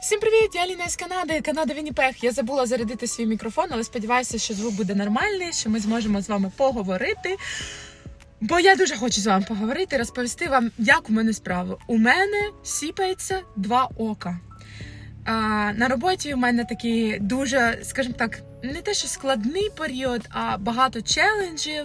Всім привіт! Я Ліна з Канади, Канада Вінніпех. Я забула зарядити свій мікрофон, але сподіваюся, що звук буде нормальний, що ми зможемо з вами поговорити. Бо я дуже хочу з вами поговорити, розповісти вам, як у мене справи. У мене сіпається два ока. А, на роботі у мене такий дуже, скажімо так, не те, що складний період, а багато челенджів.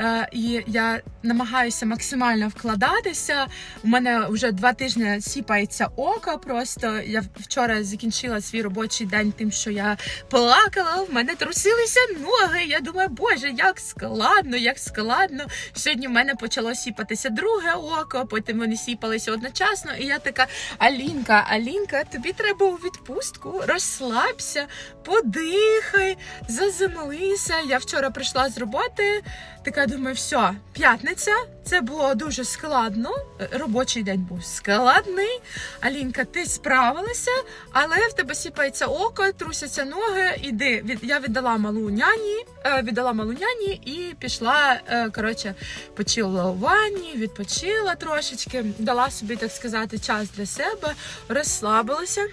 Е, і я намагаюся максимально вкладатися. У мене вже два тижні сіпається око. Просто я вчора закінчила свій робочий день тим, що я плакала. В мене трусилися ноги. Я думаю, боже, як складно, як складно. Сьогодні в мене почало сіпатися друге око, потім вони сіпалися одночасно. І я така: Алінка, Алінка, тобі треба у відпустку, розслабся, подихай, заземлися. Я вчора прийшла з роботи. Така думаю, все, п'ятниця. Це було дуже складно. Е, Робочий день був складний. Алінка, ти справилася, але в тебе сіпається око, трусяться ноги. Іди. Я віддала малу няні, е, віддала малу няні і пішла. е, Коротше, почила у ванні, відпочила трошечки, дала собі, так сказати, час для себе, розслабилася.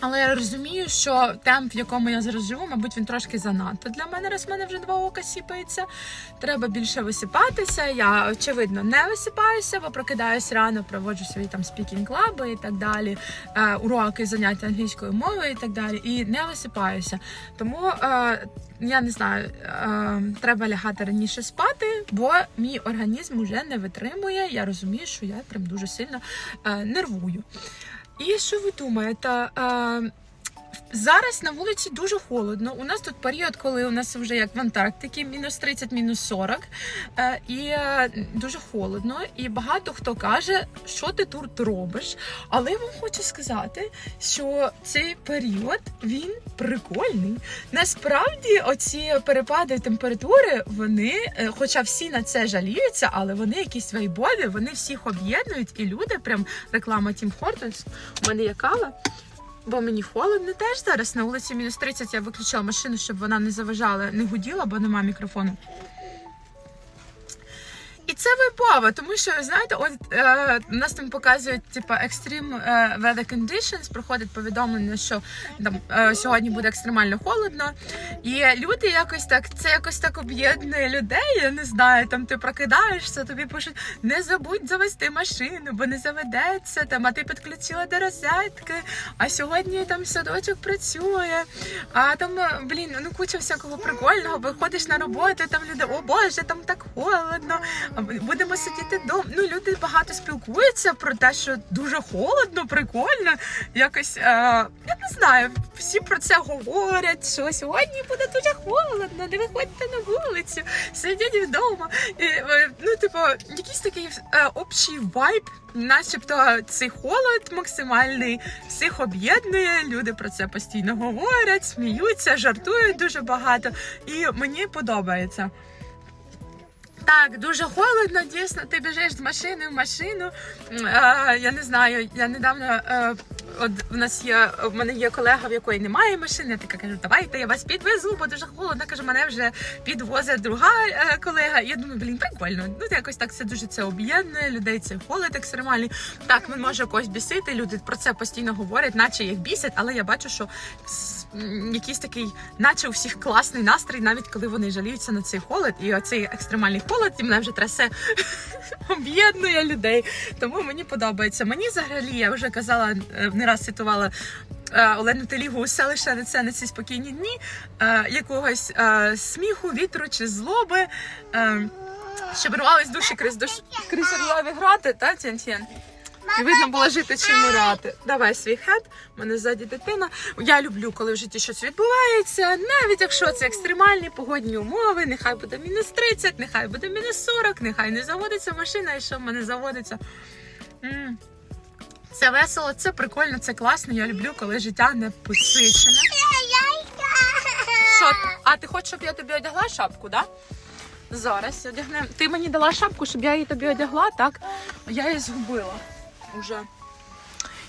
Але я розумію, що темп, в якому я зараз живу, мабуть, він трошки занадто для мене, раз в мене вже два ока сіпається. Треба більше висипатися. Я очевидно не висипаюся, бо прокидаюсь рано, проводжу свої там спікінг клаби і так далі, е, уроки, заняття англійською мовою і так далі. І не висипаюся. Тому е, я не знаю, е, треба лягати раніше спати, бо мій організм вже не витримує. Я розумію, що я прям дуже сильно е, нервую. І що ви думаєте? Зараз на вулиці дуже холодно. У нас тут період, коли у нас вже як в Антарктиці, мінус 30, мінус 40, е, і е, дуже холодно. І багато хто каже, що ти тут робиш. Але я вам хочу сказати, що цей період він прикольний. Насправді, оці перепади температури, вони, е, хоча всі на це жаліються, але вони якісь вайбові, вони всіх об'єднують, і люди, прям реклама Тім Хортонс. У мене є кава. Бо мені холодно теж зараз на вулиці мінус 30 я виключила машину, щоб вона не заважала, не гуділа, бо нема мікрофону. І це випава, тому що знаєте, от е, нас там показують типу, extreme е, weather conditions, проходить повідомлення, що там е, сьогодні буде екстремально холодно. І люди якось так, це якось так об'єднує людей. Я не знаю, там ти прокидаєшся, тобі пишуть, не забудь завести машину, бо не заведеться там, а ти підключила до розетки. А сьогодні там садочок працює. А там, е, блін, ну куча всякого прикольного. Виходиш на роботу, там люди, о Боже, там так холодно. Будемо сидіти вдома. Ну, люди багато спілкуються про те, що дуже холодно, прикольно. Якось е, я не знаю, всі про це говорять, що сьогодні буде дуже холодно, не виходьте на вулицю, сидіть вдома. І, е, ну, типу, якийсь такий е, общий вайб, начебто цей холод максимальний, всіх об'єднує. Люди про це постійно говорять, сміються, жартують дуже багато. І мені подобається. Так, дуже холодно, дійсно. Ти біжиш з машини в машину. Е, я не знаю, я недавно. От в нас є в мене є колега, в якої немає машини. Я така кажу, давайте я вас підвезу, бо дуже холодно. Каже, мене вже підвозить друга е, колега. Я думаю, блін, прикольно. Ну якось так це дуже це об'єднує людей. Це холод екстремальний. Так, він може когось бісити. Люди про це постійно говорять, наче їх бісять, але я бачу, що якийсь такий, наче у всіх класний настрій, навіть коли вони жаліються на цей холод, і оцей екстремальний холод і мене вже трясе об'єднує людей. Тому мені подобається. Мені взагалі, я вже казала, е, не раз цитувала. е, Олену Телігу усе лише не це на ці спокійні дні, е, якогось сміху, вітру чи злоби, щоб рвались душі крізь крізь грати, та Тянь-Тянь? І видно було жити чи мурати. Давай свій хет, у мене ззаді дитина. Я люблю, коли в житті щось відбувається, навіть якщо це екстремальні погодні умови, нехай буде мінус 30, нехай буде мінус 40, нехай не заводиться машина, і що в мене заводиться. Це весело, це прикольно, це класно. Я люблю, коли життя не посичене. Що? А ти хочеш, щоб я тобі одягла шапку, да? Зараз одягнемо. Ти мені дала шапку, щоб я її тобі одягла, так? Я її згубила уже.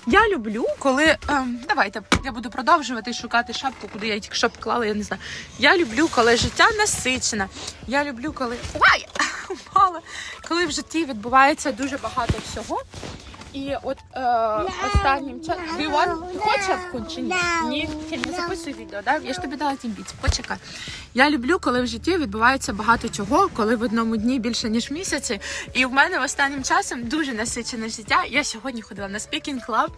Я люблю, коли. Ем, давайте я буду продовжувати шукати шапку, куди я її тільки що поклала, я не знаю. Я люблю, коли життя насичене. Я люблю, коли. Ой! Упала! Коли в житті відбувається дуже багато всього. І от е, останнім часом. Ти хочеш чи ні? Ні, Філь, не записуй відео, да? Я ж тобі дала тімбіць. Почекай. Я люблю, коли в житті відбувається багато чого, коли в одному дні більше ніж місяці. І в мене останнім часом дуже насичене життя. Я сьогодні ходила на спікінг клаб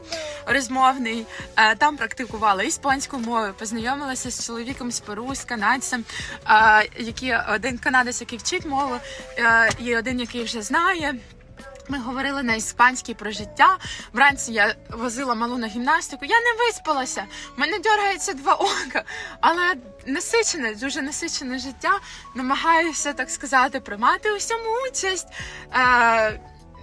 розмовний. Е, Там практикувала іспанську мову, познайомилася з чоловіком з Перу, з канадцем, е, які один канадець, який вчить мову, е, і один, який вже знає. Ми говорили на іспанській про життя. Вранці я возила малу на гімнастику. Я не виспалася. в Мене дергається два ока. Але насичене, дуже насичене життя. Намагаюся, так сказати, приймати у всьому участь. Е,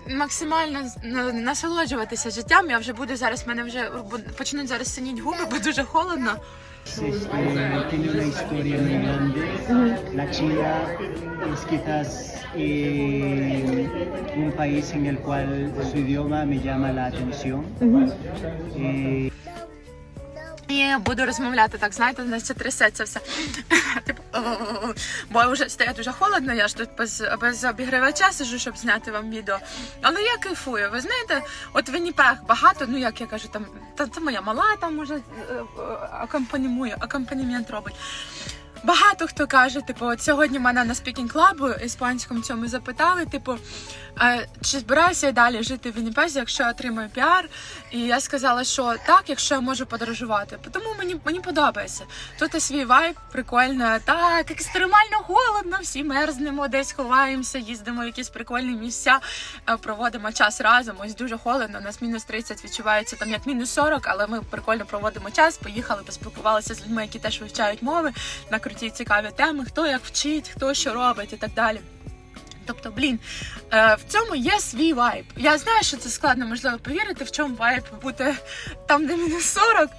Максимально насолоджуватися життям. Я вже буду зараз. Мене вже почнуть зараз синіть губи, бо дуже холодно. Este, tiene una historia muy grande. La China es quizás eh, un país en el cual su idioma me llama la atención. Eh, І буду розмовляти так, знаєте, значить трясеться все. Типу, бо вже стає дуже холодно, я ж тут без, без обігрівача сижу, щоб зняти вам відео. Але я кайфую. Ви знаєте, от в Вінніпех багато, ну як я кажу, там та, це моя мала там уже е, е, акомпанімує, акомпанімент робить. Багато хто каже, типу, от сьогодні мене на спікінг клабу іспанському цьому запитали, типу, е, чи збираюся я далі жити в Вінніпезі, якщо я отримаю піар. І я сказала, що так, якщо я можу подорожувати. Тому мені мені подобається. Тут і свій вайб, прикольно, так, екстремально холодно, всі мерзнемо, десь ховаємося, їздимо в якісь прикольні місця, е, проводимо час разом. Ось дуже холодно. У нас мінус 30 відчувається там як мінус 40, але ми прикольно проводимо час. Поїхали, поспілкувалися з людьми, які теж вивчають мови на круті цікаві теми, хто як вчить, хто що робить і так далі. Тобто, блін, е, в цьому є свій вайб. Я знаю, що це складно, можливо, повірити, в чому вайб бути там, де мінус 40,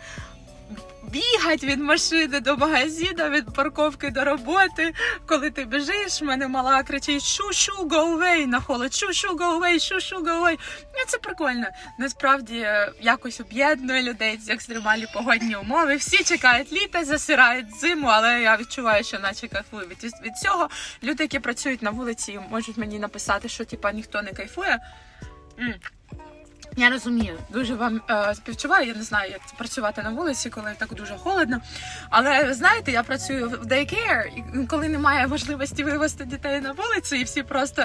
бігати від машини до магазину, від парковки до роботи. Коли ти біжиш, в мене мала кричить шу-шу, go away на холод, шу-шу, go away, шу-шу, go away. Ну, це прикольно. Насправді якось об'єднує людей з екстремальні погодні умови. Всі чекають літа, засирають зиму, але я відчуваю, що наче кайфую від, цього. Люди, які працюють на вулиці, можуть мені написати, що типа ніхто не кайфує. Я розумію, дуже вам е, співчуваю. Я не знаю, як це працювати на вулиці, коли так дуже холодно. Але знаєте, я працюю в daycare, і коли немає можливості вивезти дітей на вулицю, і всі просто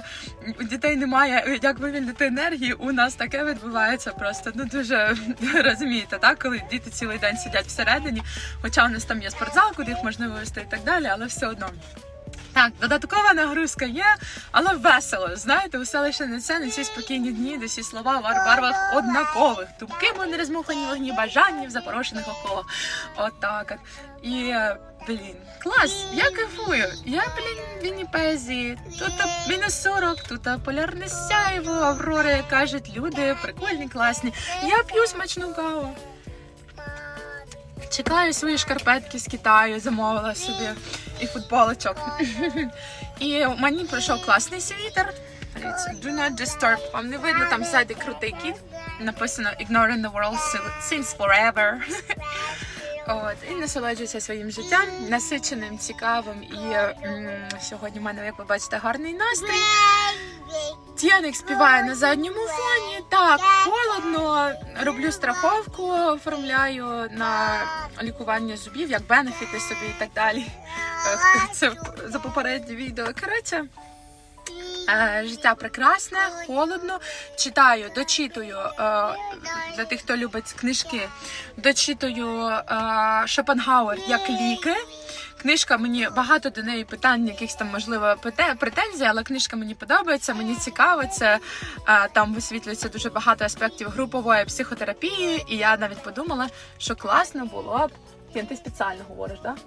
дітей немає як вивільнити енергії. У нас таке відбувається просто. Ну дуже розумієте, так коли діти цілий день сидять всередині, хоча у нас там є спортзал, куди їх можна вивезти і так далі, але все одно. Так, додаткова нагрузка є, але весело. Знаєте, веселіше не це, не ці спокійні дні, де всі слова в барвах однакових. Думки в не розмухані вогні, бажання в запорошених оковах. Отак от. І, е, блін, клас, я кайфую. Я, блін, Вінніпезі. Тут мінус 40, тут полярне сяйво, аврори, кажуть, люди прикольні, класні. Я п'ю смачну каву. Чекаю свої шкарпетки з Китаю, замовила собі і футболочок. І мені прийшов класний світер. Do not disturb. Вам не видно, там ззаді крутий кіт. Написано Ignoring the world since forever. От, і насолоджуюся своїм життям, насиченим, цікавим. І м, сьогодні в мене, як ви бачите, гарний настрій. Тіаник співає на задньому фоні. Так, холодно. Роблю страховку, оформляю на лікування зубів, як бенефіти собі і так далі. Це за попереднє відео. Коротше, е, життя прекрасне, холодно. Читаю, дочитую е, для тих, хто любить книжки. Дочитую е, Шопенгауер як ліки. Книжка мені багато до неї питань, якихось там можливо претензій, але книжка мені подобається, мені цікаво. Це там висвітлюється дуже багато аспектів групової психотерапії, і я навіть подумала, що класно було б. Кен, ти спеціально говориш, так?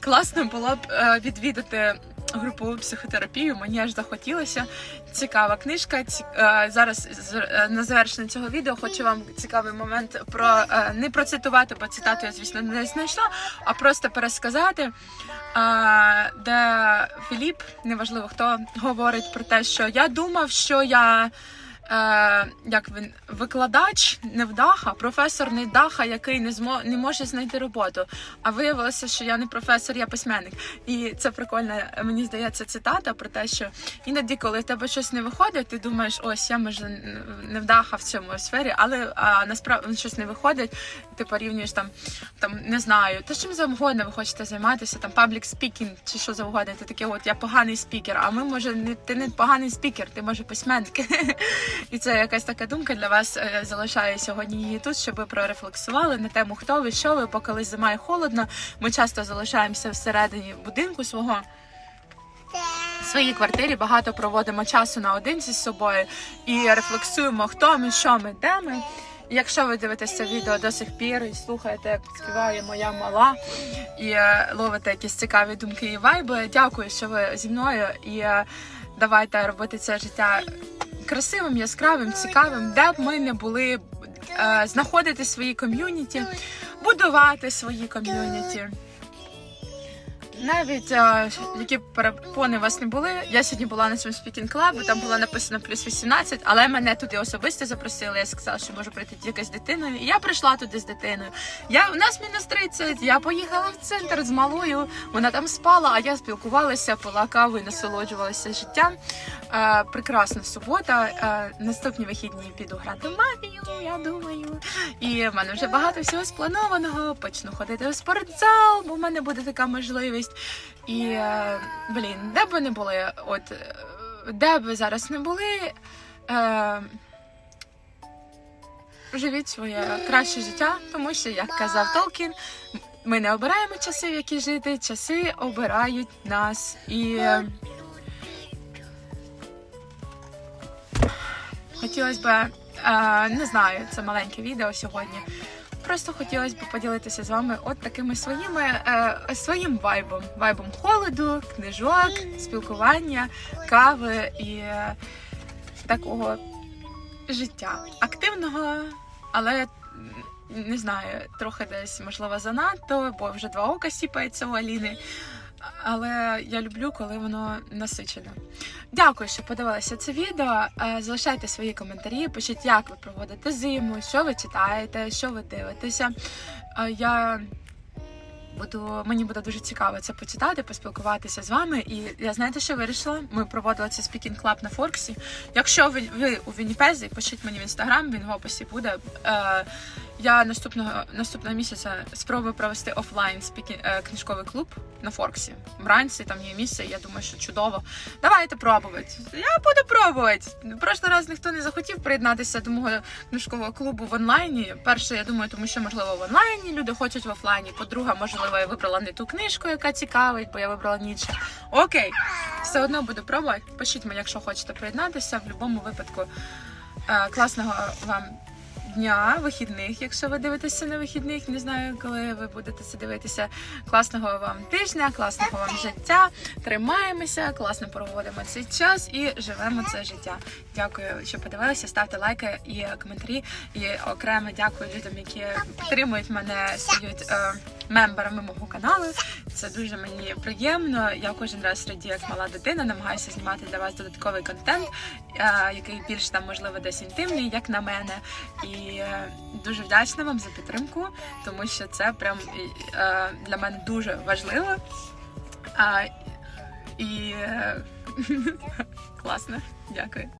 Класно було б е, відвідати групову психотерапію. Мені аж захотілося. Цікава книжка. Ці, е, зараз е, на завершення цього відео хочу вам цікавий момент про не процитувати, бо цитату я, звісно, не знайшла, а просто пересказати. Де Філіп, неважливо хто, говорить про те, що я думав, що я. Е, як він викладач невдаха, професор невдаха, який не змо не може знайти роботу. А виявилося, що я не професор, я письменник. І це прикольна, мені здається, цитата про те, що іноді, коли в тебе щось не виходить, ти думаєш, ось я може невдаха в цьому сфері, але а, насправді щось не виходить. Ти порівнюєш там, там не знаю, та чим завгодно ви хочете займатися, там паблік спікінг чи що завгодно. Ти таке, от я поганий спікер. А ми може не ти не поганий спікер, ти може письменник. І це якась така думка для вас е, залишаю сьогодні її тут, щоб ви прорефлексували на тему, хто ви, що ви, бо зима і холодно. Ми часто залишаємося всередині будинку свого. В своїй квартирі багато проводимо часу наодинці з собою і рефлексуємо, хто ми, що ми, де ми. Якщо ви дивитесь це відео до сих пір і слухаєте, як співає моя мала, і е, ловите якісь цікаві думки і вайби, дякую, що ви зі мною. І е, давайте робити це життя красивим, яскравим, цікавим, де б ми не були, е, знаходити свої ком'юніті, будувати свої ком'юніті. Навіть е, які перепони у вас не були. Я сьогодні була на цьому спікінг клабі, там було написано плюс 18, але мене туди особисто запросили. Я сказала, що можу прийти тільки з дитиною. І я прийшла туди з дитиною. Я у нас мінус 30, Я поїхала в центр з малою. Вона там спала, а я спілкувалася, пила каву і насолоджувалася життям. Е, прекрасна субота. Е, наступні вихідні піду грати в мафію, я думаю. І в мене вже багато всього спланованого. Почну ходити у спортзал, бо в мене буде така можливість. І е, блін, де б ви не були, от е, де б ви зараз не були. Е, Живіть своє краще життя, тому що, як казав Толкін, ми не обираємо часи, в які жити, часи обирають нас. І е, хотілося б, е, не знаю, це маленьке відео сьогодні. Просто хотілося б поділитися з вами от такими своїми е, своїм вайбом, вайбом холоду, книжок, спілкування, кави і е, такого життя. Активного, але не знаю, трохи десь можливо занадто, бо вже два ока сіпається у Аліни. Але я люблю, коли воно насичене. Дякую, що подивилися це відео. Е, Залишайте свої коментарі, пишіть, як ви проводите зиму, що ви читаєте, що ви дивитеся. Е, Я буду мені буде дуже цікаво це почитати, поспілкуватися з вами. І я знаєте, що вирішила? Ми проводили це спікінг клаб на Форксі. Якщо ви, ви у Вінніпезі, пишіть мені в інстаграм, він в описі буде. Е, я наступного наступного місяця спробую провести офлайн спікінг е, книжковий клуб на Форксі. Вранці там є місце. Я думаю, що чудово. Давайте пробувати. Я буду пробувати. Прошлий раз ніхто не захотів приєднатися до мого книжкового клубу в онлайні. Перше, я думаю, тому що можливо в онлайні люди хочуть в офлайні. По-друге, можливо, я вибрала не ту книжку, яка цікавить, бо я вибрала Ніцше. Окей, все одно буду пробувати. Пишіть мені, якщо хочете приєднатися. В будь-якому випадку е, класного вам дня, вихідних, якщо ви дивитеся на вихідних. Не знаю, коли ви будете це дивитися. Класного вам тижня, класного вам життя. Тримаємося, класно проводимо цей час і живемо це життя. Дякую, що подивилися. Ставте лайки і коментарі. І окремо дякую людям, які підтримують мене, стають е, мемберами мого каналу. Це дуже мені приємно. Я кожен раз радію, як мала дитина, намагаюся знімати для вас додатковий контент, е, який більш там можливо десь інтимний, як на мене. І е, дуже вдячна вам за підтримку, тому що це прям е, для мене дуже важливо. І класно, дякую.